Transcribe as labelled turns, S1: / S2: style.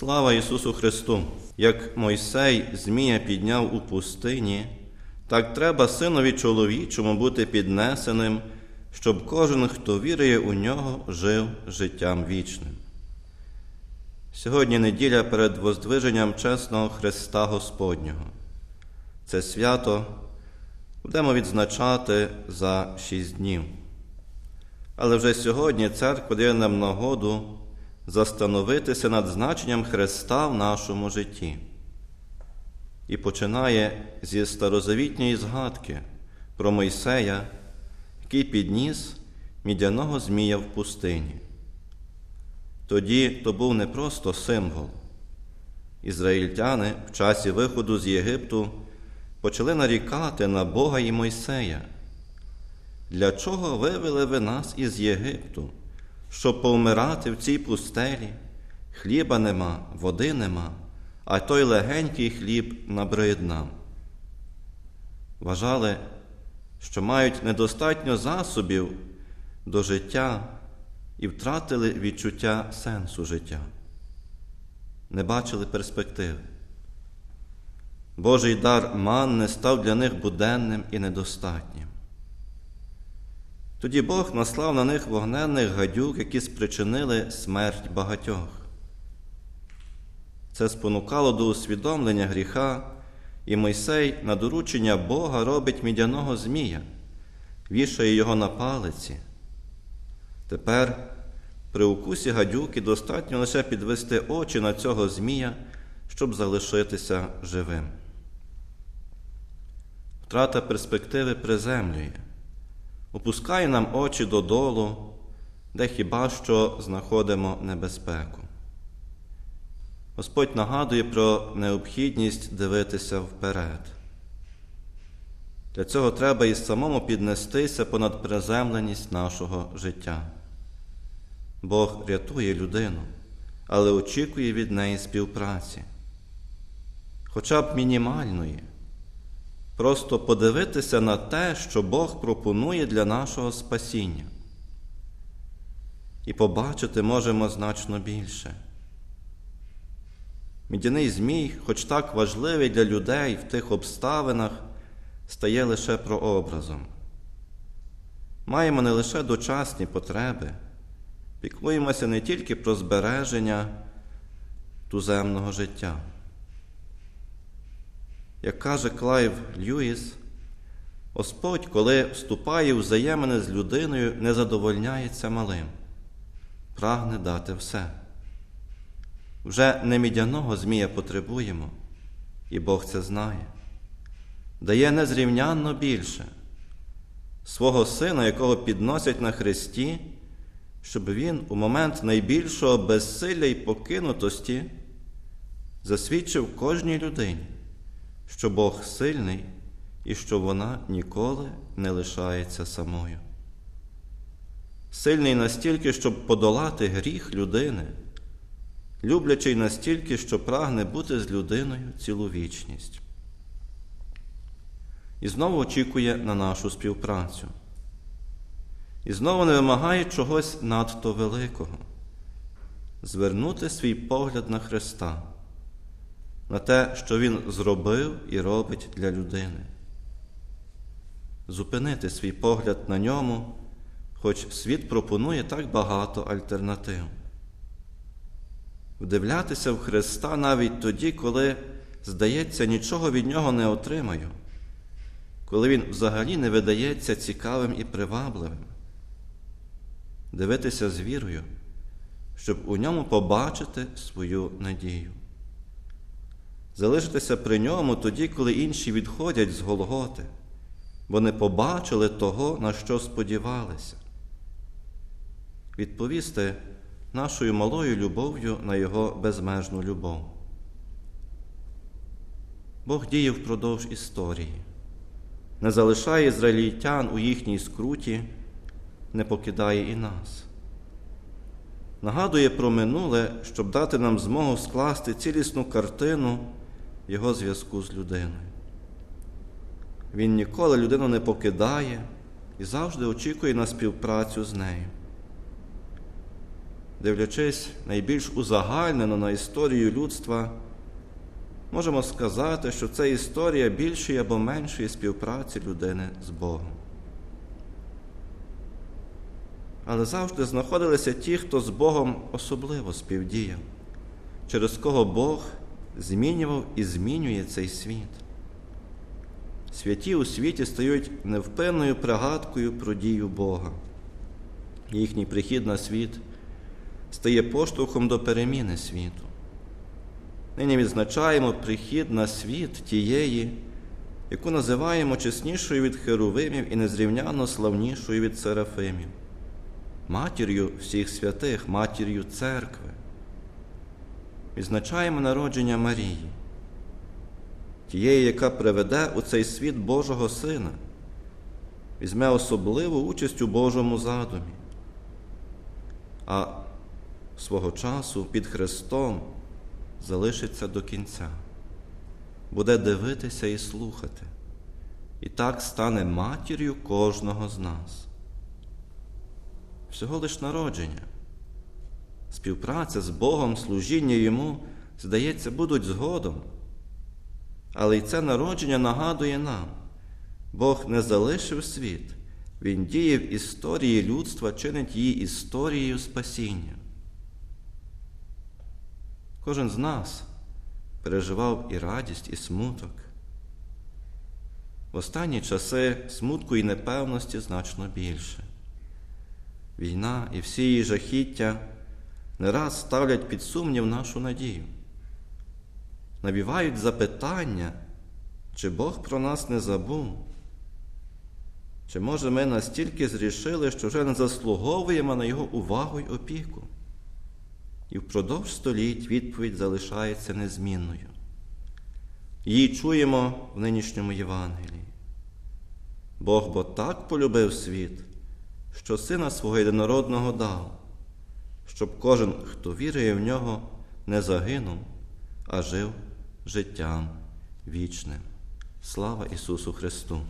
S1: Слава Ісусу Христу! Як Мойсей Змія підняв у пустині, так треба синові чоловічому бути піднесеним, щоб кожен, хто вірує у нього, жив життям вічним. Сьогодні неділя перед воздвиженням чесного Христа Господнього. Це свято будемо відзначати за шість днів. Але вже сьогодні церква дає нам нагоду застановитися над значенням Христа в нашому житті. І починає зі старозавітньої згадки про Мойсея, який підніс мідяного Змія в пустині. Тоді то був не просто символ. Ізраїльтяни в часі виходу з Єгипту почали нарікати на Бога і Мойсея. Для чого вивели ви нас із Єгипту, щоб повмирати в цій пустелі? Хліба нема, води нема, а той легенький хліб набрид нам. Вважали, що мають недостатньо засобів до життя і втратили відчуття сенсу життя, не бачили перспективи. Божий дар манни став для них буденним і недостатнім. Тоді Бог наслав на них вогненних гадюк, які спричинили смерть багатьох. Це спонукало до усвідомлення гріха, і Мойсей на доручення Бога робить мідяного Змія, вішає його на палиці. Тепер при укусі гадюки достатньо лише підвести очі на цього Змія, щоб залишитися живим. Втрата перспективи приземлює, опускає нам очі додолу, де хіба що знаходимо небезпеку. Господь нагадує про необхідність дивитися вперед. Для цього треба і самому піднестися понад приземленість нашого життя. Бог рятує людину, але очікує від неї співпраці, хоча б мінімальної. Просто подивитися на те, що Бог пропонує для нашого спасіння. І побачити можемо значно більше. Мідяний Змій, хоч так важливий для людей в тих обставинах, стає лише прообразом. Маємо не лише дочасні потреби, піклуємося не тільки про збереження туземного життя. Як каже Клайв Льюіс, Господь, коли вступає в взаємини з людиною, не задовольняється малим, прагне дати все. Вже не мідяного Змія потребуємо, і Бог це знає, дає незрівнянно більше свого Сина, якого підносять на Христі, щоб Він у момент найбільшого безсилля і покинутості засвідчив кожній людині, що Бог сильний і що вона ніколи не лишається самою. Сильний настільки, щоб подолати гріх людини люблячий настільки, що прагне бути з людиною цілу вічність. І знову очікує на нашу співпрацю. І знову не вимагає чогось надто великого, звернути свій погляд на Христа, на те, що Він зробив і робить для людини, зупинити свій погляд на ньому, хоч світ пропонує так багато альтернатив. Вдивлятися в Христа навіть тоді, коли, здається, нічого від Нього не отримаю, коли Він взагалі не видається цікавим і привабливим, дивитися з вірою, щоб у ньому побачити свою надію. Залишитися при ньому тоді, коли інші відходять з Голготи, бо не побачили того, на що сподівалися. Відповісти нашою малою любов'ю на Його безмежну любов. Бог діє впродовж історії, не залишає ізраїльтян у їхній скруті, не покидає і нас. Нагадує про минуле, щоб дати нам змогу скласти цілісну картину Його зв'язку з людиною. Він ніколи людину не покидає і завжди очікує на співпрацю з нею. дивлячись найбільш узагальнено на історію людства, можемо сказати, що це історія більшої або меншої співпраці людини з Богом. Але завжди знаходилися ті, хто з Богом особливо співдіяв, через кого Бог змінював і змінює цей світ. Святі у світі стають невпинною пригадкою про дію Бога. Їхній прихід на світ стає поштовхом до переміни світу. Нині відзначаємо прихід на світ тієї, яку називаємо чеснішою від херовимів і незрівняно славнішою від серафимів, матір'ю всіх святих, матір'ю церкви. Відзначаємо народження Марії, тієї, яка приведе у цей світ Божого Сина, візьме особливу участь у Божому задумі, а свого часу під Христом залишиться до кінця, буде дивитися і слухати, і так стане матір'ю кожного з нас. Всього лиш народження, співпраця з Богом, служіння Йому, здається, будуть згодом. Але й це народження нагадує нам, Бог не залишив світ, Він діє в історії людства, чинить її історією спасіння. Кожен з нас переживав і радість, і смуток. В останні часи смутку і непевності значно більше. Війна і всі її жахіття не раз ставлять під сумнів нашу надію, навівають запитання, чи Бог про нас не забув, чи може ми настільки зрішили, що вже не заслуговуємо на Його увагу й опіку. І впродовж століть відповідь залишається незмінною. Її чуємо в нинішньому Євангелії. Бог бо так полюбив світ, що Сина свого єдинородного дав, щоб кожен, хто вірує в нього, не загинув, а жив життям вічним. Слава Ісусу Христу!